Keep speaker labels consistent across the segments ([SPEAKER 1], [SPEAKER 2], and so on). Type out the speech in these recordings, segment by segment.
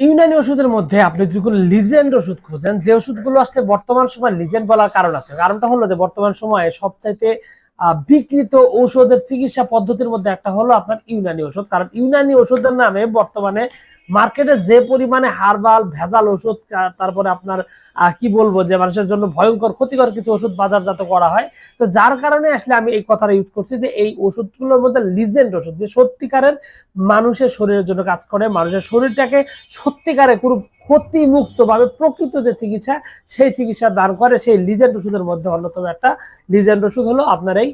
[SPEAKER 1] ইউনানি ওষুধের মধ্যে আপনি যদি কোনো লিজেন্ড ওষুধ খুঁজেন, যে ওষুধগুলো আসলে বর্তমান সময় লিজেন্ড বলার কারণ আছে, কারণটা হলো যে বর্তমান সময়ে সবচাইতে বিকৃত ঔষধের চিকিৎসা পদ্ধতির মধ্যে একটা হলো আপনার ইউনানি ওষুধ। কারণ ইউনানি ওষুধের নামে বর্তমানে মার্কেটে যে পরিমাণে হারবাল ভেজাল ওষুধ তারপরে আপনার কি বলব যে মানুষের জন্য ভয়ঙ্কর, ক্ষতিকর কিছু ওষুধ বাজারজাত করা হয়। তো যার কারণে আসলে আমি এই কথাটা ইউজ করছি যে এই ওষুধগুলোর মধ্যে লিজেন্ড ওষুধ, যে সত্যিকারের মানুষের শরীরের জন্য কাজ করে, মানুষের শরীরটাকে সত্যিকারে কোনো ক্ষতিমুক্ত ভাবে প্রকৃত যে চিকিৎসা, সেই চিকিৎসা দান করে, সেই লিজেন্ড ওষুধের মধ্যে অন্যতম একটা লিজেন্ড ওষুধ হলো আপনার এই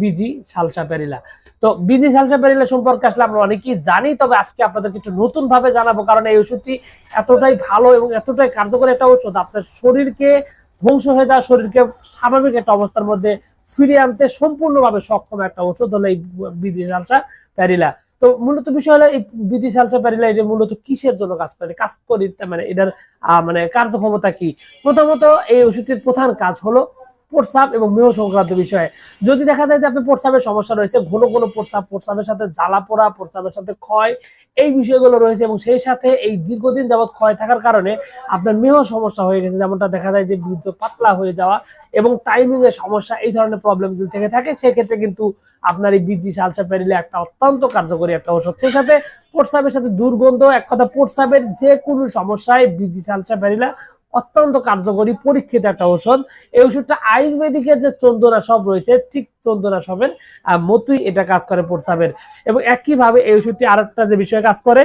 [SPEAKER 1] বিজি সালসা প্যারিলা তো বিজি সালসা প্যারিলা সম্পর্কে আসলে আমরা অনেকেই জানি, তবে আজকে আপনাদেরকে একটু নতুন ভাবে জানাব, কারণ এই ওষুধটি এতটাই ভালো এবং এতটাই কার্যকরী একটা ওষুধ আপনার শরীরকে ধ্বংস হয়ে যাওয়া, শরীরকে স্বাভাবিক একটা অবস্থার মধ্যে ফিরিয়ে আনতে সম্পূর্ণভাবে সক্ষম একটা ওষুধ হলো এই বিদেশ আলসা প্যারিলা তো মূলত বিষয় হলো এই বিদেশ আলসা প্যারিলা এটা মূলত কিসের জন্য কাজ করে, কাজ করি মানে এটার মানে কার্যক্ষমতা কি? প্রথমত এই ওষুধটির প্রধান কাজ হলো প্রস্রাব এবং মেহ সংক্রান্ত বিষয়ে। যদি দেখা যায় যে আপনার প্রস্রাবের সমস্যা রয়েছে, ঘন ঘন প্রস্রাব, প্রস্রাবের সাথে জ্বালা পোড়া, প্রস্রাবের সাথে ক্ষয়, এই বিষয়গুলো রয়েছে এবং সেই সাথে এই দীর্ঘদিন যাবৎ ক্ষয় থাকার কারণে আপনার মেহ সমস্যা হয়ে গেছে। যেমনটা দেখা যায় যে বৃদ্ধ পাতলা হয়ে যাওয়া এবং টাইমিং এর সমস্যা, এই ধরনের প্রবলেম যদি থেকে থাকে, সেক্ষেত্রে কিন্তু আপনার এই বিজি সালসা প্যারিলে একটা অত্যন্ত কার্যকরী একটা ওষুধ সেই সাথে প্রস্রাবের সাথে দুর্গন্ধ, এক কথা প্রস্রাবের যে কোনো সমস্যায় বিজি সালসা প্যারিলা অত্যন্ত কার্যকরী পরীক্ষিত একটা ঔষধ। এই ওষুধটা আয়ুর্বেদিকের যে চন্দনাশব রয়েছে ঠিক চন্দনাশবের আহ, মতোই এটা কাজ করে প্রস্রাবের। এবং একইভাবে এই ওষুধটি আরেকটা যে বিষয়ে কাজ করে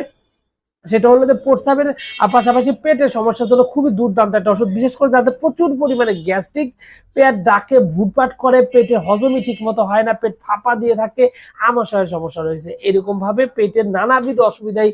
[SPEAKER 1] সেটা হলো যে প্রস্রাবের আহ, পাশাপাশি পেটের সমস্যার জন্য খুবই দুর্দান্ত একটা ওষুধ বিশেষ করে যাদের প্রচুর পরিমাণে গ্যাস্ট্রিক পেট ডাকে ভুটপাট করে পেটে হজমই ঠিক মতো হয় না পেট ফাঁপা দিয়ে থাকে আমাশয়ের সমস্যা রয়েছে। এরকমভাবে পেটের নানাবিধ অসুবিধায়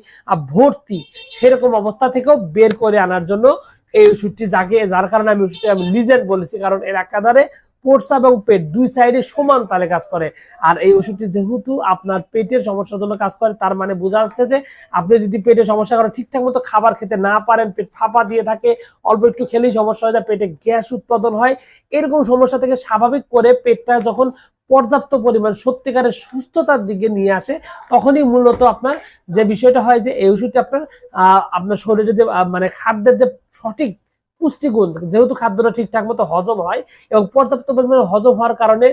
[SPEAKER 1] ভর্তি সেরকম অবস্থা থেকেও বের করে আনার জন্য এই ওষুধটি জাগে যার কারণে আমি ওষুধটি আমি লিজেন্ড বলেছি, কারণ এর একাধারে প্রস্রাব এবং পেট দুই সাইডে সমান তালে কাজ করে। আর এই ওষুধটি যেহেতু আপনার পেটের সমস্যার জন্য কাজ করে, তার মানে বোঝা যাচ্ছে যে আপনি যদি পেটের সমস্যা করেন ঠিকঠাক মতো খাবার খেতে না পারেন, পেট ফাঁপা দিয়ে থাকে, অল্প একটু খেলেই সমস্যা হয়ে যায়, পেটে গ্যাস উৎপাদন হয়, এরকম সমস্যা থেকে স্বাভাবিক করে পেটটা যখন পর্যাপ্ত পরিমাণ সত্যিকারের সুস্থতার দিকে নিয়ে আসে, তখনই মূলত আপনার যে বিষয়টা হয় যে এই ওষুধটা আপনার আপনার শরীরে যে মানে খাদ্যের যে সঠিক পুষ্টিগুণ, যেহেতু খাদ্যটা ঠিকঠাক মতো হজম হয় এবং পর্যাপ্ত পরিমাণে হজম হওয়ার কারণে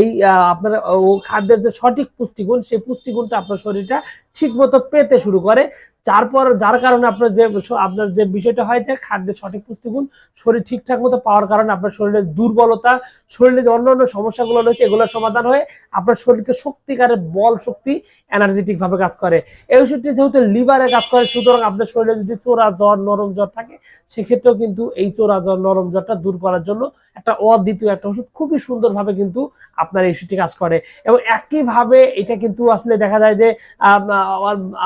[SPEAKER 1] এই আপনার, ও খাদ্যের যে সঠিক পুষ্টিগুণ, সেই পুষ্টিগুণটা আপনার শরীরটা ঠিক মতো পেতে শুরু করে। তারপর যার কারণে আপনার যে আপনার যে বিষয়টা হয় যে, খাদ্যের সঠিক পুষ্টিগুণ শরীর ঠিকঠাক মতো পাওয়ার কারণে আপনার শরীরের দুর্বলতা, শরীরে যে অন্যান্য সমস্যাগুলো রয়েছে, এগুলোর সমাধান হয়ে আপনার শরীরকে সত্যিকারের বল শক্তি এনার্জেটিকভাবে কাজ করে। এই ওষুধটি যেহেতু লিভারে কাজ করে, সুতরাং আপনার শরীরে যদি চোরা জ্বর, নরম জ্বর থাকে, সেক্ষেত্রেও কিন্তু এই চোরা জ্বর, নরম জ্বরটা দূর করার জন্য একটা অদ্বিতীয় একটা ওষুধ খুবই সুন্দরভাবে কিন্তু আপনার এই ওষুধটি কাজ করে। এবং একইভাবে এটা কিন্তু আসলে দেখা যায় যে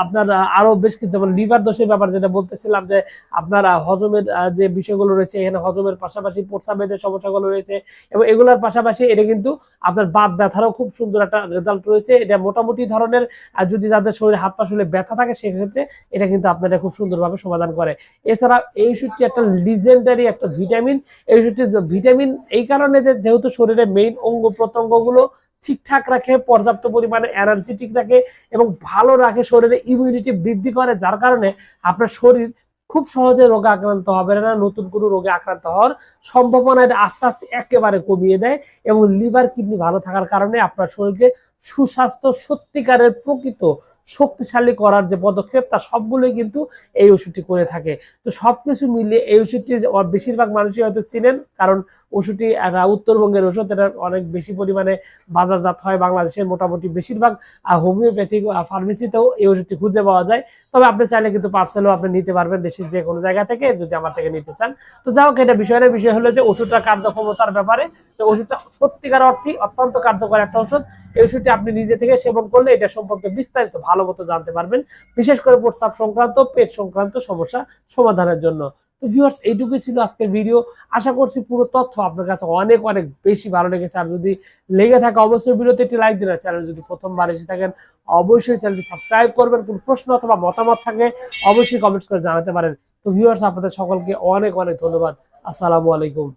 [SPEAKER 1] আপনার আহ, আরও বেশ কিছু যেমন লিভার দোষের ব্যাপার যেটা বলতেছিলাম যে আপনার হজমের যে বিষয়গুলো রয়েছে এখানে হজমের পাশাপাশি প্রস্রাবের যে সমস্যাগুলো রয়েছে। এবং এগুলোর পাশাপাশি এটা কিন্তু আপনার বাত ব্যথারও খুব সুন্দর একটা রেজাল্ট রয়েছে। এটা মোটামুটি ধরনের যদি তাদের শরীরে হাত পা শরীরে ব্যথা থাকে সেক্ষেত্রে এটা কিন্তু আপনারা খুব সুন্দরভাবে সমাধান করে। এছাড়া এই ওষুধটি একটা লিজেন্ডারি একটা ভিটামিন এই ওষুধটি ভিটামিন এই কারণে যেহেতু শরীরের মেইন অঙ্গ প্রত্যঙ্গগুলো ঠিকঠাক রাখে, পর্যাপ্ত পরিমাণে এনার্জি ঠিক রাখে এবং ভালো রাখে, শরীরে ইমিউনিটি বৃদ্ধি করে, যার কারণে আপনার শরীর খুব সহজে রোগে আক্রান্ত হবে না, নতুন কোনো রোগে আক্রান্ত হওয়ার সম্ভাবনা এটা আস্তে আস্তে একেবারে কমিয়ে দেয় এবং লিভার কিডনি ভালো থাকার কারণে আপনার শরীরকে সুস্বাস্থ্য সত্যিকারের প্রকৃত শক্তিশালী করার যে পদক্ষেপ, তা সবগুলোই কিন্তু এই ওষুধটি করে থাকে। তো সবকিছু মিলিয়ে এই ওষুধটি বেশিরভাগ মানুষই হয়তো চিনেন, কারণ ওষুধটি উত্তরবঙ্গের ওষুধ, এটা অনেক বেশি পরিমাণে বাজারজাত হয় বাংলাদেশের মোটামুটি বেশিরভাগ হোমিওপ্যাথিক ফার্মেসিতেও এই ওষুধটি খুঁজে পাওয়া যায়। তবে আপনি চাইলে কিন্তু পার্সেলও আপনি নিতে পারবেন দেশের যে কোনো জায়গা থেকে, যদি আমার থেকে নিতে চান। তো যাই হোক, এটা বিষয়ের বিষয় হলো যে ওষুধটা কার্যক্ষমতার ব্যাপারে। তো ওষুধটা সত্যিকার অর্থে অত্যন্ত কার্যকর একটা ওষুধ। এই ওষুধটি আপনি নিজে থেকে সেবন করলে এটা সম্পর্কে বিস্তারিত ভালো মতো জানতে পারবেন। বিশেষ করে প্রস্রাব সংক্রান্ত পেট সংক্রান্ত সমস্যা সমাধানের জন্য। তো ভিউয়ার্স এইটুকুই ছিল আজকের ভিডিও আশা করছি পুরো তথ্য আপনার কাছে অনেক অনেক বেশি ভালো লেগেছে। আর যদি লেগে থাকে, অবশ্যই ভিডিওতে একটি লাইক দিন চ্যানেল যদি প্রথমবার এসে থাকেন, অবশ্যই চ্যানেলটি সাবস্ক্রাইব করবেন। কোনো প্রশ্ন অথবা মতামত থাকে, অবশ্যই কমেন্টস করে জানাতে পারেন। তো ভিউয়ার্স আপনাদের সকলকে অনেক অনেক ধন্যবাদ। আসসালামু আলাইকুম।